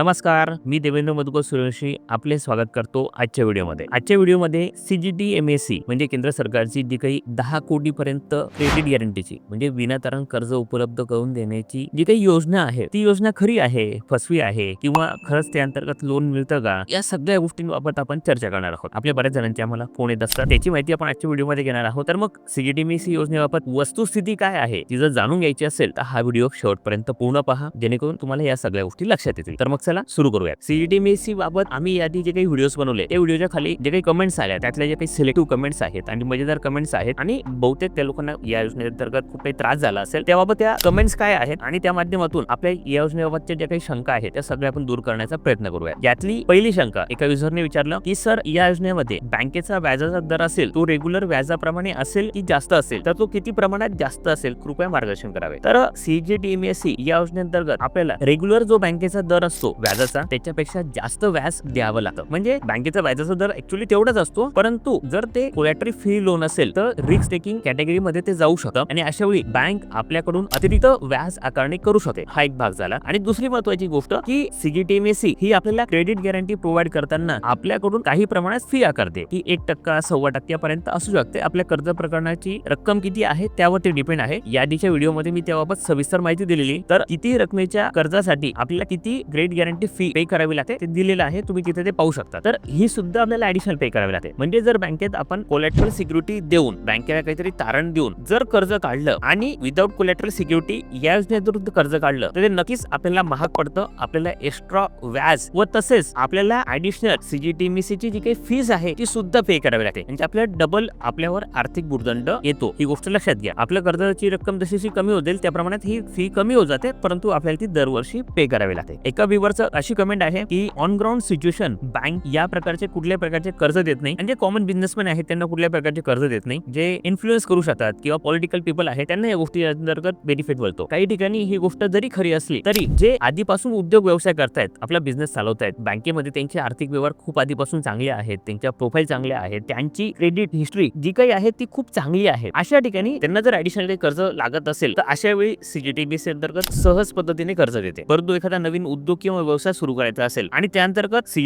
नमस्कार मी देवेंद्र मधुकर सूर्यवंशी आपले स्वागत करतो आजच्या व्हिडिओमध्ये. आजच्या व्हिडिओमध्ये सीजीटी एम एस सी म्हणजे केंद्र सरकारची जी काही दहा कोटी पर्यंत क्रेडिट गॅरंटीची म्हणजे विनातारण कर्ज उपलब्ध करून देण्याची जी काही योजना आहे ती योजना खरी आहे फसवी आहे किंवा खरंच त्या अंतर्गत लोन मिळतं का या सगळ्या गोष्टींबाबत आपण चर्चा करणार आहोत. आपल्या बऱ्याच जणांची आम्हाला फोन येत असतात. त्याची माहिती आपण आजच्या व्हिडिओमध्ये घेणार आहोत. तर मग सीजीटी एम एस सी योजनेबाबत वस्तुस्थिती काय आहे ती जर जाणून घ्यायची असेल तर हा व्हिडिओ शेवटपर्यंत पूर्ण पहा जेणेकरून तुम्हाला या सगळ्या गोष्टी लक्षात येतील. तर मग चला सुरू करूया सीईटी मेसी बाबत आम्ही यादी जे काही व्हिडिओज बनवले त्या व्हिडिओच्या खाली जे काही कमेंट्स आल्या त्यातल्या जे काही सिलेक्टिव्ह कमेंट्स आहेत आणि मजेदार कमेंट्स आहेत आणि बहुतेक त्या लोकांना या योजनेअंतर्गत खूप काही त्रास झाला असेल त्याबाबत त्या कमेंट्स काय आहेत आणि त्या माध्यमातून आपल्या या योजनेबाबतच्या ज्या काही शंका आहेत त्या सगळ्या आपण दूर करण्याचा प्रयत्न करूया यातली पहिली शंका एका युजरने विचारलं की सर या योजनेमध्ये बँकेचा व्याजाचा दर असेल तो रेग्युलर व्याजाप्रमाणे असेल की जास्त असेल? तर तो किती प्रमाणात जास्त असेल? कृपया मार्गदर्शन करावे. तर सीजीटीएमएससी या योजनेअंतर्गत आपल्याला रेग्युलर जो बँकेचा दर असतो व्याजाचा त्याच्यापेक्षा जास्त व्याज द्यावं लागतं. म्हणजे बँकेचा व्याजाचा दर ऍक्च्युली तेवढाच असतो. परंतु जर ते कोलॅटरी फ्री लोन असेल तर रिस्क टेकिंग कॅटेगरीमध्ये ते जाऊ शकतं. आणि अशा वेळी बँक आपल्याकडून अतिरिक्त व्याज आकारणी करू शकते. हा एक भाग झाला. आणि दुसरी महत्वाची गोष्ट की सीजीटीएमएससी ही आपल्याला क्रेडिट गॅरंटी प्रोव्हाइड करताना आपल्याकडून काही प्रमाणात फी आकारते. की एक टक्का सव्वा टक्क्यापर्यंत असू शकते. आपल्या कर्ज प्रकरणाची रक्कम किती आहे त्यावर ते डिपेंड आहे. यादीच्या व्हिडिओमध्ये मी त्याबाबत सविस्तर माहिती दिलेली. तर किती रकमेच्या कर्जासाठी आपल्याला किती क्रेडिट गॅरंटी फी पे करावी लागते. ते दिलेलं आहे तुम्ही तिथे ते पाहू शकता. तर ही सुद्धा आपल्याला ऍडिशनल पे करावी लागते. म्हणजे जर बँकेत आपण कोलॅटरल सिक्युरिटी देऊन बँकेला काहीतरी तारण देऊन जर कर्ज काढलं आणि विदाऊट कोलॅटरल सिक्युरिटी या योजनेतून कर्ज काढलं तर ते नक्कीच आपल्याला महाग पडतं. आपल्याला एक्स्ट्रा व्याज व तसेच आपल्याला ऍडिशनल सीजीटीएमसी ची जी काही फीज आहे ती सुद्धा पे करावी लागते. म्हणजे आपल्याला डबल आपल्यावर आर्थिक भूर्दंड येतो. ही गोष्ट लक्षात घ्या. आपल्या कर्जाची रक्कम जशी कमी होत त्या प्रमाणात ही फी कमी होत जाते परंतु आपल्याला ती दरवर्षी पे करावी लागते. एका व्ह्युअरचं अशी कमेंट आहे की ऑन ग्राउंड सिच्युएशन बँक या प्रकारचे कुठल्या प्रकारचे कर्ज देत नाही. म्हणजे कॉमन बिझनेसमॅन आहेत त्यांना कुठल्या प्रकारचे कर्ज देत नाही. जे इन्फ्लुएन्स करू शकतात किंवा पॉलिटिकल पीपल आहे त्यांना या गोष्टी अंतर्गत बेनिफिट मिळतो. काही ठिकाणी ही गोष्ट जरी खरी असली तरी जे आधीपासून उद्योग व्यवसाय करतायत आपला बिझनेस चालवतायत बँकेमध्ये त्यांचे आर्थिक व्यवहार खूप आधीपासून चांगले आहेत त्यांच्या प्रोफाईल चांगल्या आहेत त्यांची क्रेडिट हिस्ट्री जी काही आहे ती खूप चांगली आहे. अशा ठिकाणी त्यांना जर ऍडिशनल कर्ज लागत असेल तर अशा वेळी सीजीटीबीसी अंतर्गत सहज पद्धतीने कर्ज देते. परंतु एखादा नवीन उद्योग किंवा व्यवसाय सुरू करायचा असेल आणि त्या अंतर्गत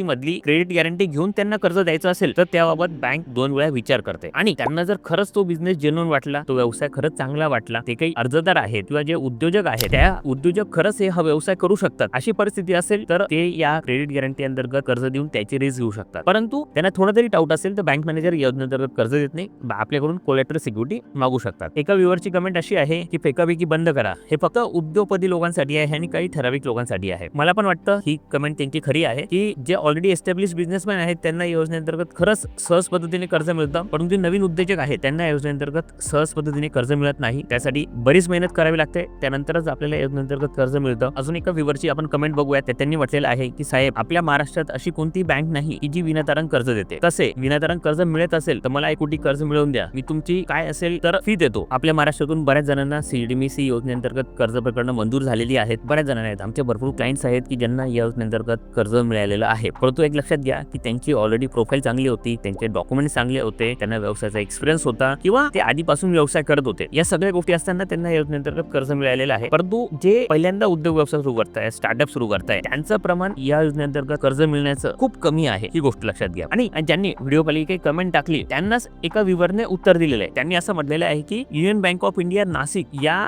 मधली क्रेडिट गॅरंटी घेऊन त्यांना कर्ज द्यायचं असेल तर त्याबाबत बँक दोन वेळा विचार करते. आणि त्यांना जर खरंच तो बिझनेस जेन्युन वाटला तो व्यवसाय खरंच चांगला वाटला ते काही अर्जदार आहेत किंवा जे उद्योजक आहेत त्या उद्योजक खरंच हे हा व्यवसाय करू शकतात. अशी परिस्थिती असेल तर ते या क्रेडिट गॅरंटी अंतर्गत कर्ज देऊन त्याची रिस्क घेऊ शकतात. परंतु त्यांना थोडा तरी डाऊट असेल तर बँक मॅनेजर योजनेअंतर्गत कर्ज देत नाही आपल्याकडून कोलेटर सिक्युरिटी मागू शकतात. एका व्ह्युअरची कमेंट अशी आहे की फेकाफेकी बंद करा. हे फक्त उद्योगपती लोकांसाठी आहे आणि काही ठराविक लोकांसाठी आहे. मला पण वाटतं ही कमेंट त्यांची खरी आहे की जे ऑलरेडी एस्टॅब्लिश बिझनेसमॅन आहेत त्यांना योजनेअंतर्गत खरंच सहज पद्धतीने कर्ज मिळतं परंतु नवीन उद्योजक आहेत त्यांना योजनेअंतर्गत सहज पद्धतीने कर्ज मिळत नाही. त्यासाठी बरीच मेहनत करावी लागते त्यानंतरच आपल्याला योजनेअंतर्गत कर्ज मिळतं. अजून एका व्ह्युअरची आपण कमेंट बघूया त्यांनी म्हटलेलं आहे की साहेब आपल्या महाराष्ट्रात अशी कोणती बँक नाही की जी विनातारण कर्ज देते. तसे विनातारण कर्ज मिळत असेल तर मला एक कोटी कर्ज मिळवून द्या. मी तुमची काय असेल तर फी देतो. आपल्या महाराष्ट्रातून बऱ्याच जणांना सीडीमीसी योजनेअंतर्गत कर्ज प्रकरणं मंजूर झालेली आहेत. बऱ्याच जणांना आहेत. आमचे भरपूर क्लायंट्स आहेत. की ज्यांना या योजनेअंतर्गत कर्ज मिळालेलं आहे. परंतु एक लक्षात घ्या की त्यांची ऑलरेडी प्रोफाईल चांगली होती त्यांचे डॉक्युमेंट चांगले होते त्यांना व्यवसायाचा एक्सपिरियन्स होता किंवा ते आधीपासून व्यवसाय करत होते. या सगळ्या गोष्टी असताना त्यांना योजनेअंतर्गत कर्ज मिळालेलं आहे. परंतु जे पहिल्यांदा उद्योग व्यवसाय सुरू करताय स्टार्टअप सुरू करताय त्यांचं प्रमाण या योजनेअंतर्गत कर्ज मिळण्याचं खूप कमी आहे. ही गोष्ट लक्षात घ्या. आणि ज्यांनी व्हिडिओ खाली काही कमेंट टाकली त्यांनाच एका विवरने उत्तर दिलेलं आहे. त्यांनी असं म्हटलेलं आहे की Union Bank of India Nashik या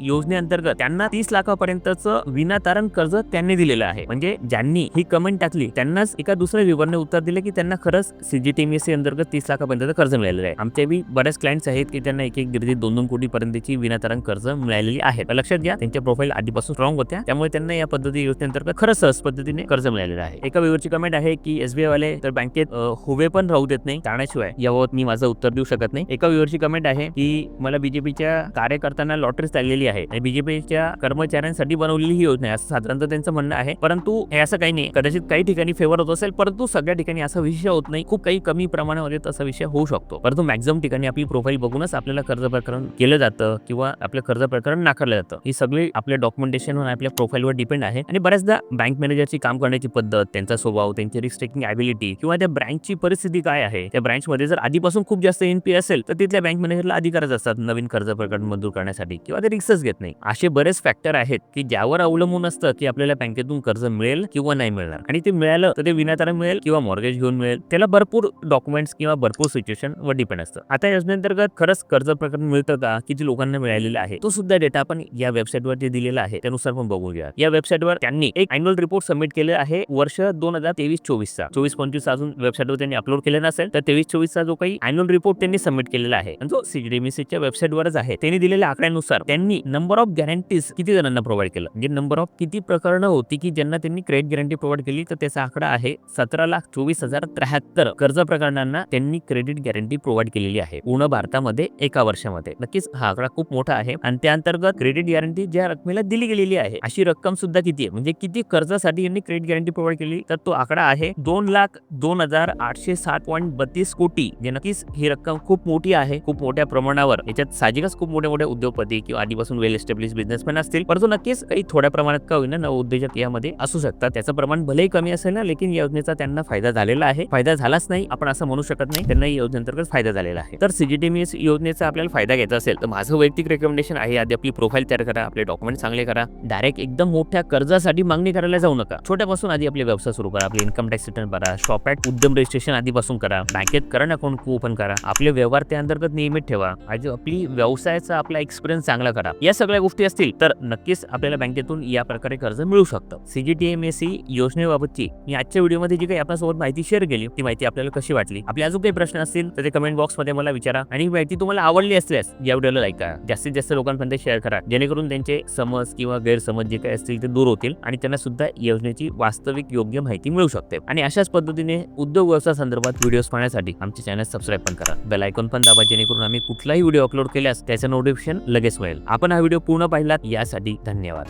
योजनेअंतर्गत त्यांना तीस लाखापर्यंतचं विनातारण कर्ज त्यांनी दिलेलं आहे. म्हणजे ज्यांनी ही कमेंट टाकली त्यांनाच एका दुसऱ्या व्ह्युअरने उत्तर दिले की त्यांना खरंच सीजीटीएमएससी अंतर्गत तीस लाखापर्यंत कर्ज मिळालेलं आहे. आमचे बी बऱ्याच क्लायंट्स आहेत की त्यांना एक एक दीड दोन दोन कोटी पर्यंतची विनातारण कर्ज मिळालेली आहे. लक्षात घ्या त्यांच्या प्रोफाईल आधीपासून स्ट्रॉंग होत्या. त्यामुळे त्यांना या पद्धती योजनेअंतर्गत खरंच सहज पद्धतीने कर्ज मिळालेलं आहे. एका व्ह्युअरची कमेंट आहे की एसबीआय वाले तर बँकेत हुवे पण राहू देत नाही जाण्याशिवाय याबाबत मी माझं उत्तर देऊ शकत नाही. एका व्ह्युअरची कमेंट आहे की मला बीजेपीच्या कार्यकर्त्यांना लॉटरी चाललेली आहे. आणि बीजेपीच्या कर्मचाऱ्यांसाठी बनवलेली ही योजना आहे. असं साधारणतः त्यांचं म्हणणं आहे. परंतु हे असं काही नाही. कदाचित काही ठिकाणी फेवर होत असेल परंतु सगळ्या ठिकाणी असा विषय होत नाही. खूप काही कमी प्रमाणामध्ये तसा विषय होऊ शकतो. परंतु मॅक्झिमम ठिकाणी आपली प्रोफाईल बघूनच आपल्याला कर्ज प्रकरण केलं जातं किंवा आपलं कर्ज प्रकरण नाकारलं जातं. ही सगळी आपल्या डॉक्युमेंटेशन आपल्या प्रोफाईलवर डिपेंड आहे. आणि बऱ्याचदा बँक मॅनेजरची काम करण्याची पद्धत त्यांचा स्वभाव त्यांची रिस्क टेकिंग ॲबिलिटी किंवा त्या ब्रँचची परिस्थिती काय आहे? त्या ब्रँचमध्ये जर आधीपासून खूप जास्त एनपी असेल तर तिथल्या बँक मॅनेजरला अधिकारच असतात नवीन कर्ज प्रकरण मंजूर करण्यासाठी किंवा ते रिक्सच घेत नाही. असे बरेच फॅक्टर आहेत की ज्यावर अवलंबून असतं की आपल्याला बँकेतून कर्ज मिळेल किंवा नाही मिळणार. आणि ते मिळालं तर ते विनातारण मिळेल किंवा मॉर्गेज घेऊन मिळेल. त्याला भरपूर डॉक्युमेंट्स किंवा भरपूर सिच्युएशन वर डिपेंड असतं. आता योजनेअंतर्गत खरंच कर्ज प्रकरण मिळतं का? किती लोकांना मिळालेलं आहे. तो सुद्धा डेटा आपण या वेबसाईटवर जे दिलेला आहे. त्यानुसार पण बघून या वेबसाईटवर त्यांनी एक अॅन्युअल रिपोर्ट सबमिट केले आहे वर्ष दोन हजार तेवीस चोवीसचा चोवीस पंचवीस अजून वेबसाईटवर त्यांनी अपलोड केलेला नसेल तर तेवीस चोवीसचा जो काही अॅन्युअल रिपोर्ट त्यांनी सबमिट केलेला आहे. आणि जो सीडीएमसीच्या वेबसाईटवरच आहे त्यांनी दिलेल्या आकड्यानुसार त्यांनी नंबर ऑफ गॅरंटीज किती जणांना प्रोव्हाइड केलं? म्हणजे नंबर ऑफ किती प्रकार होती की ज्यांना त्यांनी क्रेडिट गॅरंटी प्रोव्हाइड केली तर त्याचा आकडा आहे सतरा लाख चोवीस हजार त्र्याहत्तर कर्ज प्रकरणांना त्यांनी क्रेडिट गॅरंटी प्रोव्हाइड केलेली आहे. पूर्ण भारतामध्ये एका वर्षामध्ये. नक्कीच हा आकडा खूप मोठा आहे आणि त्या अंतर्गत क्रेडिट गॅरंटी ज्या रकमेला दिली गेलेली आहे अशी रक्कम सुद्धा किती आहे? म्हणजे किती कर्जासाठी यांनी क्रेडिट गॅरंटी प्रोव्हाइड केली? तर तो आकडा आहे दोन लाख दोन हजार आठशे सात पॉईंट बत्तीस कोटी. जे नक्कीच ही रक्कम खूप मोठी आहे खूप मोठ्या प्रमाणावर. याच्यात साहजिकच खूप मोठे मोठे उद्योगपती किंवा आधीपासून वेल एस्टॅब्लिश बिझनेसमॅन असतील. परंतु नक्कीच काही थोड्या प्रमाणात का होईना नव उद्योजक यामध्ये असू शकतात. त्याचं प्रमाण भलेही कमी असेल ना लेकिन या योजनेचा त्यांना फायदा झालेला आहे. फायदा झालाच नाही आपण असं म्हणू शकत नाही. त्यांना या योजनेअंतर्गत फायदा झालेला आहे. तर सीजीटीएमएस योजनेचा आपल्याला फायदा घ्यायचा असेल तर माझं वैयक्तिक रेकमेंडेशन आहे आधी आपली प्रोफाईल तयार करा आपले डॉक्युमेंट चांगले करा. डायरेक्ट एकदम मोठ्या कर्जासाठी मागणी करायला जाऊ नका. छोट्यापासून आधी आपले व्यवसाय सुरू करा आपले इन्कम टॅक्स रिटर्न भरा शॉप ऍट उद्यम रजिस्ट्रेशन आधीपासून करा बँकेत करंट अकाउंट ओपन करा. आपले व्यवहार त्या अंतर्गत नियमित ठेवा. आणि आपली व्यवसायाचा आपला एक्सपिरियन्स चांगला करा. या सगळ्या गोष्टी असतील तर नक्कीच आपल्याला बँकेतून या प्रकारे कर्ज मिळू शकतं. सीजीटीएमएससी योजनेबाबतची मी आजच्या व्हिडिओमध्ये जी काही आपल्यासोबत माहिती शेअर केली ती माहिती आपल्याला कशी वाटली? आपले अजून काही प्रश्न असतील तर ते कमेंट बॉक्समध्ये मला विचारा. आणि माहिती तुम्हाला आवडली असल्यास या व्हिडिओला लाईक करा. जास्तीत जास्त लोकांपर्यंत शेअर करा. जेणेकरून त्यांचे समज किंवा गैरसमज जे काही असतील ते दूर होतील आणि त्यांना सुद्धा योजनेची वास्तविक योग्य माहिती मिळू शकते. आणि अशाच पद्धतीने उद्योग व्यवसाय संदर्भात व्हिडिओज पाहण्यासाठी आमचे चॅनल सबस्क्राईब पण करा. बेल आयकॉन पण दाबा जेणेकरून आम्ही कुठलाही व्हिडिओ अपलोड केल्यास त्याचं नोटिफिकेशन लगेच मिळेल. आपण हा व्हिडिओ पूर्ण पाहिलात यासाठी धन्यवाद.